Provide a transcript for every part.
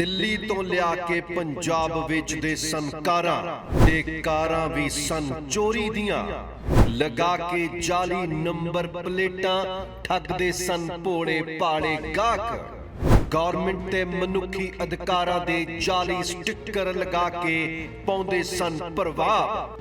ਦਿੱਲੀ ਤੋਂ ਲਿਆ ਕੇ ਪੰਜਾਬ ਵੇਚਦੇ ਸਨ ਕਾਰਾਂ ਤੇ ਕਾਰਾਂ ਵੀ ਸਨ। ਚੋਰੀ ਦੀਆਂ ਲਗਾ ਕੇ ਜਾਲੀ ਨੰਬਰ ਪਲੇਟਾਂ ਠੱਗਦੇ ਸਨ ਭੋਲੇ ਭਾਲੇ ਗਾਹਕ। ਗਵਰਨਮੈਂਟ ਤੇ ਮਨੁੱਖੀ ਅਧਿਕਾਰਾਂ ਦੇ ਜਾਲੀ ਸਟicker ਲਗਾ ਕੇ ਪਾਉਂਦੇ ਸਨ ਪ੍ਰਭਾਵ।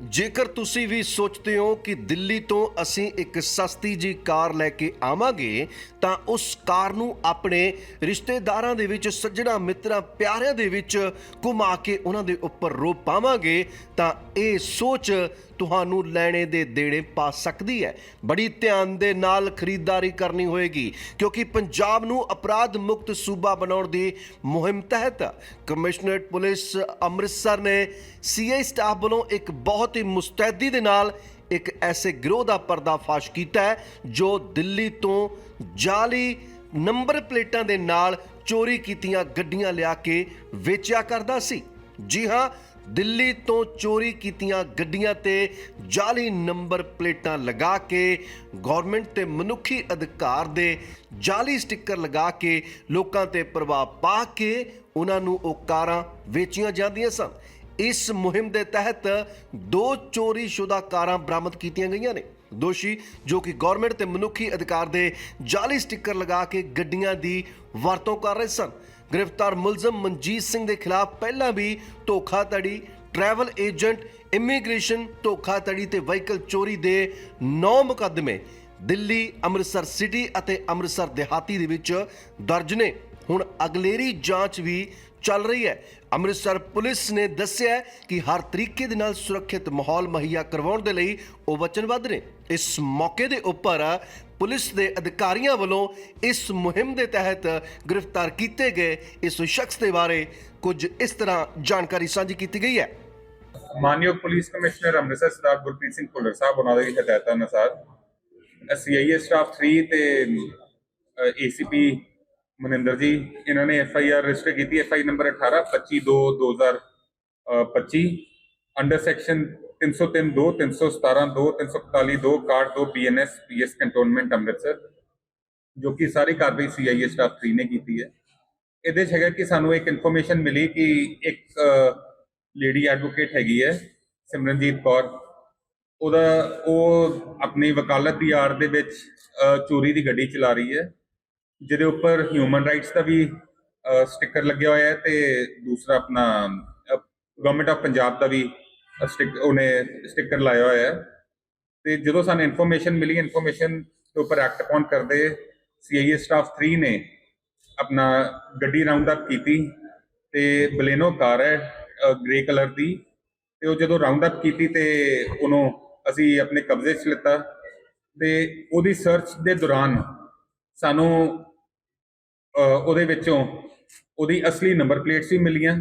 ਜੇਕਰ ਤੁਸੀਂ ਵੀ ਸੋਚਦੇ ਹੋ ਕਿ ਦਿੱਲੀ ਤੋਂ ਅਸੀਂ ਇੱਕ ਸਸਤੀ ਜੀ ਕਾਰ ਲੈ ਕੇ ਆਵਾਂਗੇ, ਤਾਂ ਉਸ ਕਾਰ ਨੂੰ ਆਪਣੇ ਰਿਸ਼ਤੇਦਾਰਾਂ ਦੇ ਵਿੱਚ, ਸੱਜਣਾ ਮਿੱਤਰਾਂ, ਪਿਆਰਿਆਂ ਦੇ ਵਿੱਚ ਘੁਮਾ ਕੇ ਉਹਨਾਂ ਦੇ ਉੱਪਰ ਰੋ ਪਾਵਾਂਗੇ, ਤਾਂ ਇਹ ਸੋਚ ਤੁਹਾਨੂੰ ਲੈਣੇ ਦੇ ਦੇਣੇ ਪਾ ਸਕਦੀ ਹੈ। ਬੜੀ ਧਿਆਨ ਦੇ ਨਾਲ ਖਰੀਦਦਾਰੀ ਕਰਨੀ ਹੋਏਗੀ, ਕਿਉਂਕਿ ਪੰਜਾਬ ਨੂੰ ਅਪਰਾਧ ਮੁਕਤ ਸੂਬਾ ਬਣਾਉਣ ਦੀ ਮੁਹਿੰਮ ਤਹਿਤ ਕਮਿਸ਼ਨਰੇਟ ਪੁਲਿਸ ਅੰਮ੍ਰਿਤਸਰ ਨੇ ਸੀਆਈ ਸਟਾਫ ਵੱਲੋਂ ਇੱਕ ਬਹੁਤ ਹੀ ਮੁਸਤੈਦੀ ਦੇ ਨਾਲ ਇੱਕ ਐਸੇ ਗਿਰੋਹ ਦਾ ਪਰਦਾਫਾਸ਼ ਕੀਤਾ ਹੈ, ਜੋ ਦਿੱਲੀ ਤੋਂ ਜਾਲੀ ਨੰਬਰ ਪਲੇਟਾਂ ਦੇ ਨਾਲ ਚੋਰੀ ਕੀਤੀਆਂ ਗੱਡੀਆਂ ਲਿਆ ਕੇ ਵੇਚਿਆ ਕਰਦਾ ਸੀ। ਜੀ ਹਾਂ, ਦਿੱਲੀ ਤੋਂ ਚੋਰੀ ਕੀਤੀਆਂ ਗੱਡੀਆਂ ਤੇ ਜਾਲੀ ਨੰਬਰ ਪਲੇਟਾਂ ਲਗਾ ਕੇ ਗਵਰਨਮੈਂਟ ਤੇ ਮਨੁੱਖੀ ਅਧਿਕਾਰ ਦੇ ਜਾਲੀ ਸਟicker ਲਗਾ ਕੇ ਲੋਕਾਂ ਤੇ ਪ੍ਰਭਾਵ ਪਾ ਕੇ ਉਹਨਾਂ ਨੂੰ ਉਹ ਕਾਰਾਂ ਵੇਚੀਆਂ ਜਾਂਦੀਆਂ ਸਨ। ਇਸ ਮੁਹਿੰਮ ਦੇ ਤਹਿਤ ਦੋ ਚੋਰੀशुदा ਕਾਰਾਂ ਬਰਾਮਦ ਕੀਤੀਆਂ ਗਈਆਂ ਨੇ। ਦੋਸ਼ੀ, ਜੋ ਕਿ ਗਵਰਨਮੈਂਟ ਤੇ ਮਨੁੱਖੀ ਅਧਿਕਾਰ ਦੇ ਜਾਲੀ ਸਟicker ਲਗਾ ਕੇ ਗੱਡੀਆਂ ਦੀ ਵਰਤੋਂ ਕਰ ਰਹੇ ਸਨ। ਗ੍ਰਿਫਤਾਰ ਮੁਲਜ਼ਮ ਮਨਜੀਤ ਸਿੰਘ ਦੇ ਖਿਲਾਫ ਪਹਿਲਾਂ ਵੀ ਧੋਖਾਧੜੀ, ਟਰੈਵਲ ਏਜੰਟ, ਇਮੀਗ੍ਰੇਸ਼ਨ ਧੋਖਾਧੜੀ ਤੇ ਵਹੀਕਲ ਚੋਰੀ ਦੇ 9 ਮੁਕੱਦਮੇ ਦਿੱਲੀ, ਅੰਮ੍ਰਿਤਸਰ ਸਿਟੀ ਅਤੇ ਅੰਮ੍ਰਿਤਸਰ ਦਿਹਾਤੀ ਦੇ ਵਿੱਚ ਦਰਜ ਨੇ। ਹੁਣ ਅਗਲੇਰੀ ਜਾਂਚ ਵੀ ਚੱਲ ਰਹੀ ਹੈ। ਅੰਮ੍ਰਿਤਸਰ ਪੁਲਿਸ ਨੇ ਦੱਸਿਆ ਕਿ ਹਰ ਤਰੀਕੇ ਦੇ ਨਾਲ ਸੁਰੱਖਿਅਤ ਮਾਹੌਲ ਮੁਹੱਈਆ ਕਰਵਾਉਣ ਦੇ ਲਈ ਉਹ ਵਚਨਬੱਧ ਨੇ। ਇਸ ਮੌਕੇ ਦੇ ਉੱਪਰ ਪੁਲਿਸ ਦੇ ਅਧਿਕਾਰੀਆਂ ਵੱਲੋਂ ਇਸ ਮੁਹਿੰਮ ਦੇ ਤਹਿਤ ਗ੍ਰਿਫਤਾਰ ਕੀਤੇ ਗਏ ਇਸ ਸ਼ਖਸ ਦੇ ਬਾਰੇ ਕੁਝ ਇਸ ਤਰ੍ਹਾਂ ਜਾਣਕਾਰੀ ਸਾਂਝੀ ਕੀਤੀ ਗਈ ਹੈ। ਮਾਨਯੋਗ ਪੁਲਿਸ ਕਮਿਸ਼ਨਰ ਅੰਮ੍ਰਿਤਸਰ ਸਰਦਾਰ ਗੁਰਪ੍ਰੀਤ ਸਿੰਘ ਭੁੱਲਰ ਸਾਹਿਬ, ਉਹਨਾਂ ਦੇ ਹਦਾਇਤਾਂ ਅਨੁਸਾਰ ਸੀਆਈਏ ਸਟਾਫ 3 ਤੇ ਏਸੀਪੀ ਮਨਿੰਦਰ ਜੀ, ਇਹਨਾਂ ਨੇ ਐਫ ਆਈ ਆਰ ਰਜਿਸਟਰ ਕੀਤੀ F I number 18 25 2 2025 under section 303 2 317 2 341 2 61 2 BNS PS cantonment Amritsar, ਜੋ ਕਿ ਸਾਰੀ ਕਾਰਵਾਈ ਸੀਆਈਏ ਸਟਾਫ 3 ਨੇ ਕੀਤੀ ਹੈ। ਇਹਦੇ 'ਚ ਹੈਗਾ ਕਿ ਸਾਨੂੰ ਇੱਕ ਇਨਫੋਰਮੇਸ਼ਨ ਮਿਲੀ ਕਿ ਇੱਕ ਲੇਡੀ ਐਡਵੋਕੇਟ ਹੈਗੀ ਹੈ, ਸਿਮਰਨਜੀਤ ਕੌਰ। ਉਹਦਾ, ਉਹ ਆਪਣੀ ਵਕਾਲਤ ਦੀ ਆੜ ਦੇ ਵਿੱਚ ਚੋਰੀ ਦੀ ਗੱਡੀ ਚਲਾ ਰਹੀ ਹੈ। ਜਿਹਦੇ ਉੱਪਰ ਹਿਊਮਨ ਰਾਈਟਸ ਦਾ ਵੀ ਸਟicker ਲੱਗਿਆ ਹੋਇਆ ਹੈ ਤੇ ਦੂਸਰਾ ਆਪਣਾ ਗਵਰਨਮੈਂਟ ਆਫ ਪੰਜਾਬ ਦਾ ਵੀ ਸਟਿਕ ਉਹਨੇ ਸਟicker ਲਾਇਆ ਹੋਇਆ ਹੈ। ਤੇ ਜਦੋਂ ਸਾਨੂੰ ਇਨਫੋਰਮੇਸ਼ਨ ਮਿਲੀ ਇਨਫੋਰਮੇਸ਼ਨ ਦੇ ਉੱਪਰ ਐਕਟ ਅਪਨ ਕਰਦੇ ਸੀਆਈਏ ਸਟਾਫ 3 ਨੇ ਆਪਣਾ ਗੱਡੀ ਰਾਉਂਡ ਅਪ ਕੀਤੀ ਤੇ ਬਲੇਨੋ ਕਾਰ ਹੈ ਗ੍ਰੇ ਕਲਰ ਦੀ ਤੇ ਉਹ ਜਦੋਂ ਰਾਉਂਡ ਅਪ ਕੀਤੀ ਤੇ ਉਹਨੂੰ ਅਸੀਂ ਆਪਣੇ ਕਬਜ਼ੇ 'ਚ ਲਿੱਤਾ ਤੇ ਉਹਦੀ ਸਰਚ ਦੇ ਦੌਰਾਨ ਸਾਨੂੰ ਉਹਦੇ ਵਿੱਚੋਂ ਉਹਦੀ ਅਸਲੀ ਨੰਬਰ ਪਲੇਟਸ ਵੀ ਮਿਲੀਆਂ।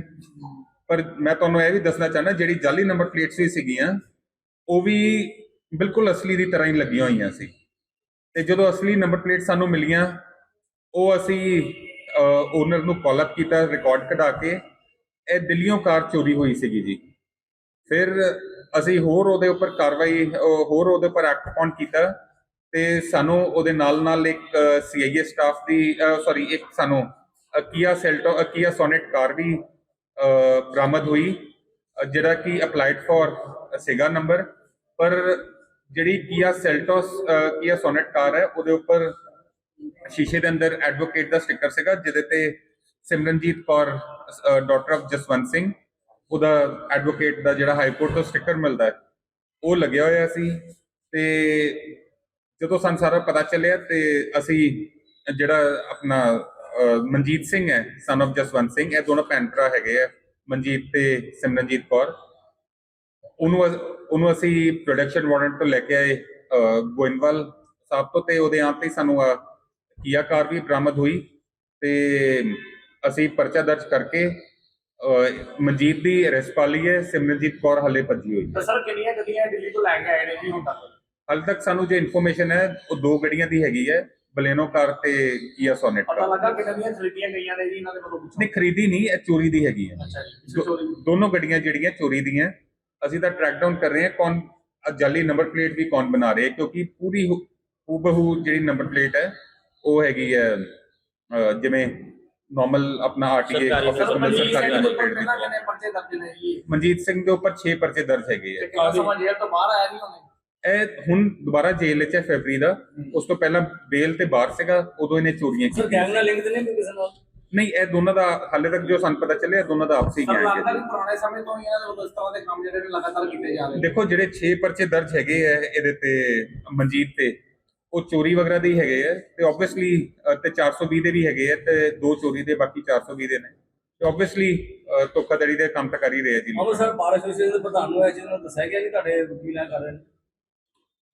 ਪਰ ਮੈਂ ਤੁਹਾਨੂੰ ਇਹ ਵੀ ਦੱਸਣਾ ਚਾਹੁੰਦਾ, ਜਿਹੜੀ ਜਾਲੀ ਨੰਬਰ ਪਲੇਟਸ ਵੀ ਸੀਗੀਆਂ, ਉਹ ਵੀ ਬਿਲਕੁਲ ਅਸਲੀ ਦੀ ਤਰ੍ਹਾਂ ਹੀ ਲੱਗੀਆਂ ਹੋਈਆਂ ਸੀ। ਤੇ ਜਦੋਂ ਅਸਲੀ ਨੰਬਰ ਪਲੇਟ ਸਾਨੂੰ ਮਿਲੀਆਂ, ਉਹ ਅਸੀਂ ਓਨਰ ਨੂੰ ਕਾਲ ਅਪ ਕੀਤਾ ਰਿਕਾਰਡ ਕਢਾ ਕੇ, ਇਹ ਦਿੱਲੀੋਂ ਕਾਰ ਚੋਰੀ ਹੋਈ ਸੀਗੀ ਜੀ। ਫਿਰ ਅਸੀਂ ਹੋਰ ਉਹਦੇ ਉੱਪਰ ਕਾਰਵਾਈ ਹੋਰ ਉਹਦੇ ਉੱਪਰ ਐਕਟ ਅਪਨ ਕੀਤਾ। ਤੇ ਸਾਨੂੰ ਉਹਦੇ ਨਾਲ ਨਾਲ ਇੱਕ ਸੀਆਈਏ ਸਟਾਫ ਦੀ ਸੌਰੀ ਇੱਕ ਸਾਨੂੰ ਅਕੀਆ ਸੈਲਟੋ ਕੀਆ ਸੋਨੇਟ ਕਾਰ ਵੀ ਬਰਾਮਦ ਹੋਈ ਜਿਹੜਾ ਕਿ ਅਪਲਾਈਡ ਫॉर ਸੀਗਾ ਨੰਬਰ ਪਰ ਜਿਹੜੀ ਕੀਆ ਸੈਲਟੋਸ ਕੀਆ ਸੋਨੇਟ ਕਾਰ ਹੈ, ਉਹਦੇ ਉੱਪਰ ਸ਼ੀਸ਼ੇ ਦੇ ਅੰਦਰ ਐਡਵੋਕੇਟ ਦਾ ਸਟicker ਸੀਗਾ, ਜਿਹਦੇ ਤੇ ਸਿਮਰਨਜੀਤ ਕੌਰ ਡਾਕਟਰ ਆਫ ਜਸਵੰਤ ਸਿੰਘ, ਉਹਦਾ ਐਡਵੋਕੇਟ ਦਾ ਜਿਹੜਾ ਹਾਈ ਕੋਰਟ ਤੋਂ ਸਟicker ਮਿਲਦਾ ਹੈ, ਉਹ ਲੱਗਿਆ ਹੋਇਆ ਸੀ, ਤੇ ਜਦੋਂ ਸਾਨੂੰ ਸਾਰਾ ਪਤਾ ਚੱਲਿਆ ਤੇ ਅਸੀਂ ਜਿਹੜਾ ਆਪਣਾ ਮਨਜੀਤ ਸਿੰਘ ਹੈ ਸਨ of ਜਸਵੰਤ ਸਿੰਘ ਇਹ ਦੋਨੋਂ ਭੈਣ ਭਰਾ ਹੈਗੇ ਆ ਮਨਜੀਤ ਤੇ ਸਿਮਰਨਜੀਤ ਕੌਰ। ਉਹਨੂੰ ਉਹਨੂੰ ਅਸੀਂ ਪ੍ਰੋਡਕਸ਼ਨ ਵਾਰੰਟ ਤੋਂ ਲੈ ਕੇ ਆਏ ਅਹ, ਗੋਇੰਦਵਾਲ ਸਾਹਿਬ ਤੋਂ ਤੇ ਉਹਦੇ ਆਪ ਤੇ ਸਾਨੂੰ ਕੀਆ ਕਾਰ ਵੀ ਬਰਾਮਦ ਹੋਈ ਤੇ ਅਸੀਂ ਪਰਚਾ ਦਰਜ ਕਰਕੇ ਮਨਜੀਤ ਦੀ ਅਰੈਸਟ ਪਾ ਲਈ ਹੈ ਸਿਮਰਨਜੀਤ ਕੌਰ ਹਲੇ ਭੱਜੀ ਹੋਈ ਹੈ। ਸਰ ਕਿੰਨੀਆਂ ਗੱਡੀਆਂ ਦਿੱਲੀ ਤੋਂ ਲੈ ਕੇ ਆਏ ਨੇ ਜੀ ਹੁਣ ਤੱਕ? ਹਾਲੇ ਤੱਕ ਸਾਨੂੰ ਜੋ ਇਨਫੋਰਮੇਸ਼ਨ ਹੈ ਉਹ ਦੋ ਗੱਡੀਆਂ ਦੀ ਹੈਗੀ ਹੈ ਬਲੇਨੋ ਕਾਰ ਤੇ ਕੀਆ ਸੋਨੇਟ ਪਤਾ ਕਾਰ। ਲੱਗਾ ਕਿੰਨੀਆਂ ਦੀਆਂ ਖਰੀਦੀਆਂ ਗਈਆਂ ਨੇ ਜੀ ਇਹਨਾਂ ਦੇ ਵੱਲੋਂ ਨਹੀਂ ਖਰੀਦੀ ਨਹੀਂ ਇਹ ਚੋਰੀ ਦੀ ਹੈਗੀ ਹੈ। ਅੱਛਾ ਜੀ ਦੋ- ਚੋਰੀ ਦੋਨੋਂ ਗੱਡੀਆਂ ਜਿਹੜੀਆਂ ਚੋਰੀ ਦੀਆਂ ਅਸੀਂ ਤਾਂ ਟਰੈਕ ਡਾਊਨ ਕਰ ਰਹੇ ਹਾਂ ਕੌਣ ਜਾਲੀ ਨੰਬਰ ਪਲੇਟ ਵੀ ਕੌਣ ਬਣਾ ਰਿਹਾ ਕਿਉਂਕਿ ਪੂਰੀ ਹੂਬਹੂ ਜਿਹੜੀ ਨੰਬਰ ਪਲੇਟ ਹੈ ਉਹ ਹੈਗੀ ਹੈ ਜਿਵੇਂ ਨਾਰਮਲ ਆਪਣਾ ਆਰਟੀਏ ਆਫਿਸ ਮਨਜੀਤ ਸਰਕਾਰੀ ਸਿੰਘ ਦੇ ਨੰਬਰ ਉੱਪਰ ਪਲੇਟ ਦੀ ਨੇ ਮਨਜੀਤ ਸਿੰਘ ਦੇ ਉੱਪਰ 6 ਪਰਚੇ ਦਰਜ ਹੈਗੇ ਆ। ਕਿੰਨਾ ਸਮਾਂ ਜੇਲ੍ਹ ਤੋਂ ਬਾਹਰ ਆਇਆ ਨਹੀਂ ਉਹਨੇ? ਇਹ ਹੁਣ ਦੁਬਾਰਾ ਜੇਲ੍ਹ ਵਿੱਚ ਹੈ ਫੈਬਰੀ ਦਾ ਉਸ ਤੋਂ ਪਹਿਲਾਂ ਬੇਲ ਤੇ ਬਾਹਰ ਸੀਗਾ ਉਦੋਂ ਇਹਨੇ ਚੋਰੀਆਂ ਸਰ ਕੀਤੀਆਂ ਗੈਂਗ ਨਾਲ ਲਿੰਕ ਨਹੀਂ ਕਿਸੇ ਨਾਲ? ਨਹੀਂ ਇਹ ਦੋਨਾਂ ਦਾ ਹਾਲੇ ਤੱਕ ਜੋ ਸਾਨੂੰ ਪਤਾ ਚੱਲਿਆ ਦੋਨਾਂ ਦਾ ਆਪਸੀ ਸਰ ਗੈਂਗ ਲੱਗਦਾ ਹੈ। ਕਿ ਪੁਰਾਣੇ ਸਮੇਂ ਤੋਂ ਹੀ ਇਹਨਾਂ ਦੇ ਉਸ ਤਰ੍ਹਾਂ ਦੇ ਕੰਮ ਜਿਹੜੇ ਨੇ ਲਗਾਤਾਰ ਕੀਤੇ ਜਾ ਰਹੇ ਨੇ। ਦੇਖੋ ਜਿਹੜੇ 6 ਪਰਚੇ ਦਰਜ ਹੈਗੇ ਆ ਇਹਦੇ ਤੇ ਮਨਜੀਤ ਤੇ ਉਹ ਚੋਰੀ ਵਗੈਰਾ ਦੇ ਹੀ ਹੈਗੇ ਆ ਤੇ ਆਬਵੀਅਸਲੀ ਤੇ 420 ਦੇ ਵੀ ਹੈਗੇ ਆ ਤੇ ਦੋ ਚੋਰੀ ਦੇ ਬਾਕੀ 420 ਦੇ ਨੇ। ਤੇ ਆਬਵੀਅਸਲੀ ਧੋਖਾਧੜੀ ਦੇ ਕੰਮ ਤਾਂ ਕਰ ਹੀ ਰਹੇ ਆ ਜੀ ਲੋਕ। ਅੰਮ੍ਰਿਤਸਰ ਬਾਰ ਐਸੋਸੀਏਸ਼ਨ ਦੇ ਪ੍ਰਧਾਨ ਨੂੰ ਇਹ ਚੀਜ਼ ਨੂੰ ਦੱਸਿਆ ਗਿਆ ਕਿ ਤੁਹਾਡੇ ਵਕੀਲਾਂ ਕਰ ਰਹੇ ਨੇ।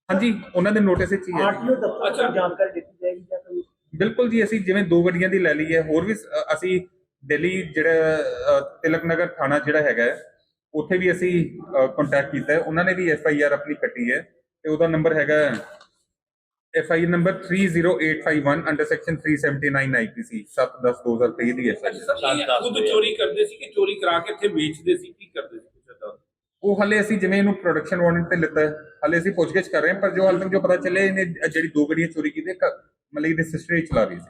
ਹਾਂਜੀ ਉਹਨਾਂ ਦੇ ਨੋਟਿਸ ਵਿੱਚ ਹੀ ਹੈ ਜੀ। ਅੱਛਾ ਜਾਣਕਾਰੀ ਦਿੱਤੀ ਜਾਏਗੀ ਜਾਂ ਕੋਈ ਬਿਲਕੁਲ ਜੀ ਅਸੀਂ ਜਿਵੇਂ ਦੋ ਗੱਡੀਆਂ ਦੀ ਲੈ ਲਈ ਹੈ ਹੋਰ ਵੀ ਸ- ਅ, ਅਸੀਂ ਦਿੱਲੀ ਜਿਹੜਾ ਅ, ਤਿਲਕ ਨਗਰ ਥਾਣਾ ਜਿਹੜਾ ਹੈਗਾ ਹੈ, ਉੱਥੇ ਵੀ ਅਸੀਂ ਕੰਟੈਕਟ ਕੀਤਾ ਹੈ ਉਹਨਾਂ ਨੇ ਵੀ ਐਫ ਆਈ ਆਰ ਆਪਣੀ ਕੱਟੀ ਹੈ ਤੇ ਉਹਦਾ ਨੰਬਰ ਹੈਗਾ F I number 30851 under section 379 IPC 7/10/2023 ਦੀ ਐਫ ਆਈ ਸਰ ਇਹ ਖੁਦ ਚੋਰੀ ਕਰਦੇ ਸੀ ਕਿ ਚੋਰੀ ਕਰਾ ਕੇ ਇੱਥੇ ਵੇਚਦੇ ਸੀ ਕੀ ਕਰਦੇ ਸੀ? ਉਹ ਹਾਲੇ ਅਸੀਂ ਜਿਵੇਂ ਇਹਨੂੰ ਪ੍ਰੋਡਕਸ਼ਨ ਵਾਰੰਟ ਤੇ ਲਿੱਤਾ ਹੈ, ਹਾਲੇ ਅਸੀਂ ਪੁੱਛਗਿੱਛ ਕਰ ਰਹੇ ਹਾਂ, ਪਰ ਜੋ ਹਾਲੇ ਤੱਕ ਜੋ ਪਤਾ ਚੱਲੇ ਇਹਨੇ ਜਿਹੜੀ ਦੋ ਗੱਡੀਆਂ ਚੋਰੀ ਕੀਤੀਆਂ ਕ- ਮਤਲਬ ਇਹਦੇ ਸਿਸਟਰ ਹੀ ਚਲਾ ਰਹੀ ਸੀ।